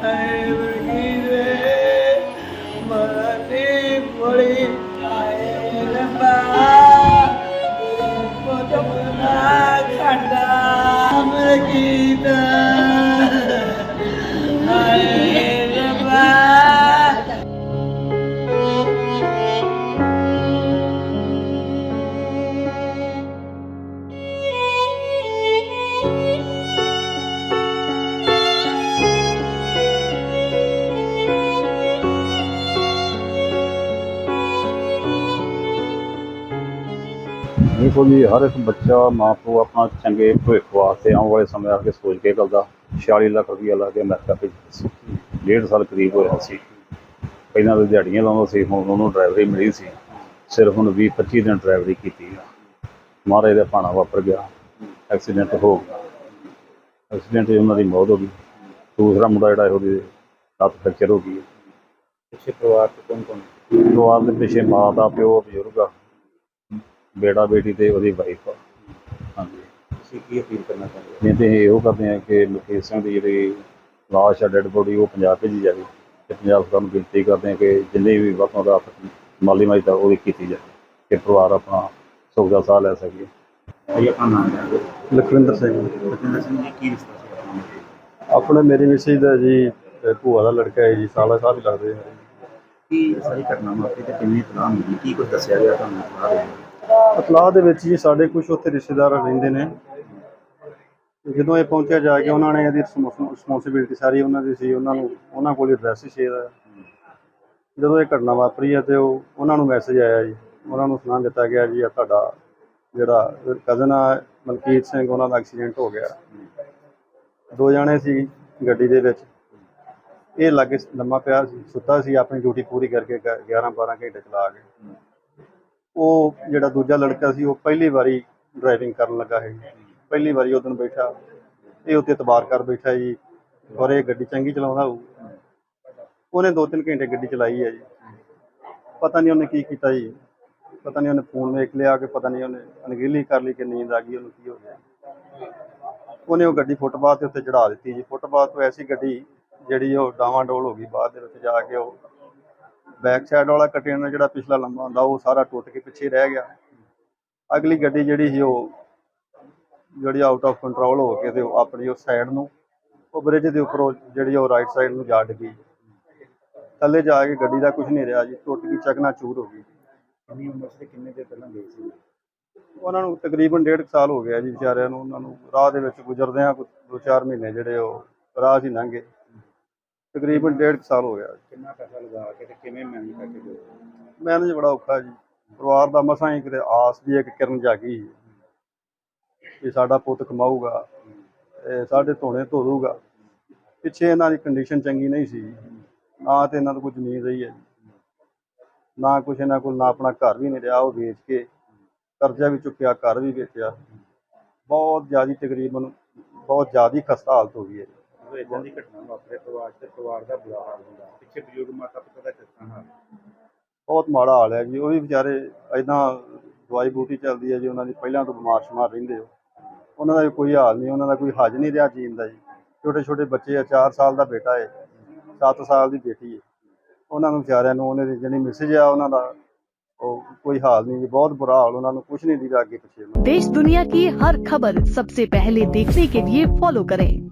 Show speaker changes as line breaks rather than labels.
Ay,
ਦੇਖੋ ਜੀ ਹਰ ਇੱਕ ਬੱਚਾ ਮਾਂ ਪਿਓ ਆਪਣਾ ਚੰਗੇ ਭਵਿੱਖ ਵਾਸਤੇ ਆਉਣ ਵਾਲੇ ਸਮੇਂ ਆ ਕੇ ਸੋਚ ਕੇ ਕਰਦਾ। 46 ਲੱਖ ਰੁਪਈਆ ਲਾ ਕੇ ਅਮਰੀਕਾ ਭੇਜਿਆ ਸੀ। ਡੇਢ ਸਾਲ ਕਰੀਬ ਹੋਇਆ ਸੀ। ਪਹਿਲਾਂ ਤਾਂ ਦਿਹਾੜੀਆਂ ਲਾਉਂਦਾ ਸੀ ਹੁਣ ਉਹਨੂੰ ਡਰਾਈਵਰੀ ਮਿਲੀ ਸੀ। ਸਿਰਫ ਹੁਣ 20 25 ਦਿਨ ਡਰਾਈਵਰੀ ਕੀਤੀ ਆ। ਮਹਾਰਾਜ ਦਾ ਭਾਣਾ ਵਾਪਰ ਗਿਆ। ਐਕਸੀਡੈਂਟ ਹੋ ਗਿਆ। ਐਕਸੀਡੈਂਟ 'ਚ ਉਹਨਾਂ ਦੀ ਮੌਤ ਹੋ ਗਈ। ਦੂਸਰਾ ਮੁੰਡਾ ਜਿਹੜਾ ਉਹਦੀ ਲੱਤ ਫ੍ਰੈਕਚਰ ਹੋ ਗਈ।
ਪਿੱਛੇ ਪਰਿਵਾਰ ਚ ਕੌਣ ਕੌਣ
ਪਰਿਵਾਰ ਦੇ ਪਿੱਛੇ ਮਾਂ ਦਾ ਪਿਓ ਬਜ਼ੁਰਗ ਆ। ਬੇਟਾ ਬੇਟੀ ਤੇ ਉਹਦੀ ਵਾਈਫ ਆ। ਹਾਂਜੀ।
ਤੁਸੀਂ ਕੀ ਅਪੀਲ ਕਰਨਾ ਚਾਹੁੰਦੇ ਹੋ?
ਨਹੀਂ ਤੇ ਅਸੀਂ ਇਹੋ ਕਰਦੇ ਹਾਂ ਕਿ ਮੁਕੇਸ਼ ਸਿੰਘ ਦੀ ਜਿਹੜੀ ਲਾਸ਼ ਆ ਡੈਡ ਬੋਡੀ ਉਹ ਪੰਜਾਬ ਭੇਜੀ ਜਾਵੇ ਤੇ ਪੰਜਾਬ ਸਰਕਾਰ ਨੂੰ ਬੇਨਤੀ ਕਰਦੇ ਹਾਂ ਕਿ ਜਿੰਨੇ ਵੀ ਵਕਤਾਂ ਦਾ ਮਾਲੀ ਮਦਦ ਉਹਦੀ ਕੀਤੀ ਜਾਵੇ ਕਿ ਪਰਿਵਾਰ ਆਪਣਾ ਸੁੱਖ ਦਾ ਸਾਹ ਲੈ ਸਕੇ।
ਭਾਈ ਆਪਣਾ ਨਾਮ ਹੈ
ਲਖਵਿੰਦਰ ਸਿੰਘ।
ਲਖਿੰਦਰ ਸਿੰਘ ਜੀ ਕੀ ਰਿਸ਼ਤਾ ਸੀ ਆਪਣਾ?
ਆਪਣੇ ਮੇਰੀ ਮਿਸਿਸ ਦਾ ਜੀ ਭੂਆ ਦਾ ਲੜਕਾ ਹੈ ਜੀ ਸਾਲਾ ਸਾਹਿਬ ਹੀ ਲੱਗਦੇ ਆ।
ਕੀ ਸਾਰੀ ਘਟਨਾ ਵਾਪਰੀ ਤੇ ਕਿੰਨੀ ਤਲਾਹ ਮਿਲੀ? ਕੀ ਕੁਝ ਦੱਸਿਆ ਗਿਆ ਤੁਹਾਨੂੰ? ਬਾਅਦ ਵਿੱਚ?
ਅਤਲਾਹ ਦੇ ਵਿੱਚ ਜੀ ਸਾਡੇ ਕੁਝ ਉੱਥੇ ਰਿਸ਼ਤੇਦਾਰ ਰਹਿੰਦੇ ਨੇ। ਜਦੋਂ ਇਹ ਪਹੁੰਚਿਆ ਜਾ ਕੇ ਉਹਨਾਂ ਨੇ ਇਹਦੀ ਰਿਸਪੌਂਸਿਬਿਲਟੀ ਸਾਰੀ ਉਹਨਾਂ ਦੀ ਸੀ, ਉਹਨਾਂ ਨੂੰ ਉਹਨਾਂ ਕੋਲ ਐਡਰੈਸ ਹੀ ਸ਼ੇਅਰ ਹੈ ਜਦੋਂ ਇਹ ਘਟਨਾ ਵਾਪਰੀ ਹੈ ਤੇ ਉਹ ਉਹਨਾਂ ਨੂੰ ਮੈਸੇਜ ਆਇਆ ਜੀ। ਉਹਨਾਂ ਨੂੰ ਸੁਣਾ ਦਿੱਤਾ ਗਿਆ ਜੀ ਆ ਤੁਹਾਡਾ ਜਿਹੜਾ ਕਜ਼ਨ ਆ, ਮਲਕੀਤ ਸਿੰਘ, ਉਹਨਾਂ ਦਾ ਐਕਸੀਡੈਂਟ ਹੋ ਗਿਆ। ਦੋ ਜਣੇ ਸੀ ਗੱਡੀ ਦੇ ਵਿੱਚ। ਇਹ ਲਾਗੇ ਲੰਮਾ ਪਿਆ ਸੀ, ਸੁੱਤਾ ਸੀ, ਆਪਣੀ ਡਿਊਟੀ ਪੂਰੀ ਕਰਕੇ 11 12 ਘੰਟੇ ਚਲਾ ਕੇ ਉਹ ਜਿਹੜਾ ਦੂਜਾ ਲੜਕਾ ਸੀ, ਉਹ ਪਹਿਲੀ ਵਾਰੀ ਡਰਾਈਵਿੰਗ ਕਰਨ ਲੱਗਾ ਹੈ ਪਹਿਲੀ ਵਾਰੀ ਉਹ ਦਿਨ ਬੈਠਾ। ਇਹ ਉੱਤੇ ਤਬਾਰ ਕਰ ਬੈਠਾ ਜੀ ਔਰ ਇਹ ਗੱਡੀ ਚੰਗੀ ਚਲਾਉਂਦਾ ਹੋਊ। ਉਹਨੇ 2-3 ਘੰਟੇ ਗੱਡੀ ਚਲਾਈ ਹੈ ਜੀ। ਪਤਾ ਨਹੀਂ ਉਹਨੇ ਕੀ ਕੀਤਾ ਜੀ। ਪਤਾ ਨਹੀਂ ਉਹਨੇ ਫੋਨ ਵੇਖ ਲਿਆ ਕਿ ਪਤਾ ਨਹੀਂ ਉਹਨੇ ਅਣਗਹਿਲੀ ਕਰ ਲਈ ਕਿ ਨੀਂਦ ਆ ਗਈ, ਉਹਨੂੰ ਕੀ ਹੋ ਗਿਆ। ਉਹਨੇ ਉਹ ਗੱਡੀ ਫੁੱਟਪਾਥ 'ਤੇ ਉੱਤੇ ਚੜਾ ਦਿੱਤੀ ਜੀ। ਫੁੱਟਪਾਥ ਤੋਂ ਐਸੀ ਗੱਡੀ ਜਿਹੜੀ ਉਹ ਡਾਵਾਂ ਡੋਲ ਹੋ ਗਈ, ਬਾਅਦ ਦੇ ਵਿੱਚ ਜਾ ਕੇ ਉਹ ਬੈਕ ਸਾਈਡ ਵਾਲਾ ਕੰਟੇਨਰ ਜਿਹੜਾ ਪਿਛਲਾ ਲੰਬਾ ਹੁੰਦਾ ਉਹ ਸਾਰਾ ਟੁੱਟ ਕੇ ਪਿੱਛੇ ਰਹਿ ਗਿਆ। ਅਗਲੀ ਗੱਡੀ ਜਿਹੜੀ ਸੀ ਉਹ ਜਿਹੜੀ ਆਊਟ ਆਫ ਕੰਟਰੋਲ ਹੋ ਕੇ ਤੇ ਉਹ ਆਪਣੀ ਉਹ ਸਾਈਡ ਨੂੰ ਉਹ ਬ੍ਰਿਜ ਦੇ ਉੱਪਰੋਂ ਜਿਹੜੀ ਉਹ ਰਾਈਟ ਸਾਈਡ ਨੂੰ ਜਾ ਡਿੱਗੀ। ਥੱਲੇ ਜਾ ਕੇ ਗੱਡੀ ਦਾ ਕੁਝ ਨਹੀਂ ਰਿਹਾ ਜੀ ਟੁੱਟ ਗਈ ਚਕਨਾ ਚੂਰ ਹੋ ਗਈ।
ਕਿੰਨੀ ਉਮਰ ਸੀ ਤੇ ਕਿੰਨੇ ਦੇ ਪਹਿਲਾਂ ਗਏ ਸੀ?
ਉਹਨਾਂ ਨੂੰ ਤਕਰੀਬਨ ਡੇਢ ਕੁ ਸਾਲ ਹੋ ਗਿਆ ਜੀ ਵਿਚਾਰਿਆਂ ਨੂੰ ਉਹਨਾਂ ਨੂੰ ਰਾਹ ਦੇ ਵਿੱਚ ਗੁਜ਼ਰਦਿਆਂ ਦੋ ਚਾਰ ਮਹੀਨੇ ਜਿਹੜੇ ਉਹ ਰਾਹ ਹੀ ਲੰਘੇ ਤਕਰੀਬਨ ਡੇਢ ਕੁ ਸਾਲ ਹੋ ਗਿਆ।
ਕਿੰਨਾ ਪੈਸਾ ਲਗਾ ਕੇ ਤੇ ਕਿਵੇਂ ਮੈਨੇਜ ਕਰਕੇ ਗਏ?
ਮੈਨੇਜ ਬੜਾ ਔਖਾ ਜੀ। ਪਰਿਵਾਰ ਦਾ ਮਸਾਂ ਹੀ ਕਿਤੇ ਆਸ ਦੀ ਇੱਕ ਕਿਰਨ ਜਾਗੀ ਕਿ ਸਾਡਾ ਪੁੱਤ ਕਮਾਊਗਾ ਤੇ ਸਾਡੇ ਧੋਣੇ ਧੋ ਦੂਗਾ ਪਿੱਛੇ ਇਹਨਾਂ ਦੀ ਕੰਡੀਸ਼ਨ ਚੰਗੀ ਨਹੀਂ ਸੀ। ਨਾ ਤੇ ਇਹਨਾਂ ਤੋਂ ਕੋਈ ਜ਼ਮੀਨ ਰਹੀ ਹੈ ਨਾ ਕੁਛ ਇਹਨਾਂ ਕੋਲ ਨਾ ਆਪਣਾ ਘਰ ਵੀ ਨਹੀਂ ਰਿਹਾ ਉਹ ਵੇਚ ਕੇ ਕਰਜ਼ਾ ਵੀ ਚੁੱਕਿਆ ਘਰ ਵੀ ਵੇਚਿਆ। ਬਹੁਤ ਜ਼ਿਆਦੀ ਤਕਰੀਬਨ ਬਹੁਤ ਜ਼ਿਆਦੀ ਖਸਤਾ ਹਾਲਤ ਹੋ ਗਈ ਹੈ।
ਜਦੋਂ ਇਦਾਂ ਦੀ ਘਟਨਾ ਵਾਪਰੇ ਪਰਿਵਾਰ ਤੇ ਪਰਿਵਾਰ ਦਾ ਬੁਰਾ ਹਾਲ ਹੁੰਦਾ ਪਿੱਛੇ ਬਜ਼ੁਰਗ ਮਾਤਾ ਪਿਤਾ ਦਾ ਕਿਸ ਤਰ੍ਹਾਂ ਹਾਲ
ਬਹੁਤ ਮਾੜਾ ਹਾਲ ਹੈ ਜੀ ਉਹ ਵੀ ਵਿਚਾਰੇ ਐਦਾਂ ਦਵਾਈ ਬੂਟੀ ਚੱਲਦੀ ਹੈ ਜੀ ਉਹਨਾਂ ਦੀ ਪਹਿਲਾਂ ਤੋਂ ਬਿਮਾਰ ਸ਼ਮਾਰ ਰਹਿੰਦੇ ਹੋ ਉਹਨਾਂ ਦਾ ਵੀ ਕੋਈ ਹਾਲ ਨਹੀਂ ਉਹਨਾਂ ਦਾ ਕੋਈ ਹੱਜ ਨਹੀਂ ਰਿਹਾ ਜੀਣ ਦਾ ਜੀ ਛੋਟੇ ਛੋਟੇ ਬੱਚੇ ਆ 4 ਸਾਲ ਦਾ ਬੇਟਾ ਹੈ 7 ਸਾਲ ਦੀ ਬੇਟੀ ਹੈ ਉਹਨਾਂ ਨੂੰ ਵਿਚਾਰਿਆਂ ਨੂੰ ਉਹਨੇ ਦੀ ਜਿਹੜੀ ਮੈਸੇਜ ਆ ਉਹਨਾਂ ਦਾ ਉਹ ਕੋਈ ਹਾਲ ਨਹੀਂ ਜੀ ਬਹੁਤ ਬੁਰਾ ਹਾਲ ਉਹਨਾਂ ਨੂੰ ਕੁਝ ਨਹੀਂ ਦੀਦਾ ਅੱਗੇ ਪਿੱਛੇ ਉਹਨਾਂ ਨੂੰ।
देश दुनिया की हर खबर सबसे पहले देखने के लिए फॉलो करें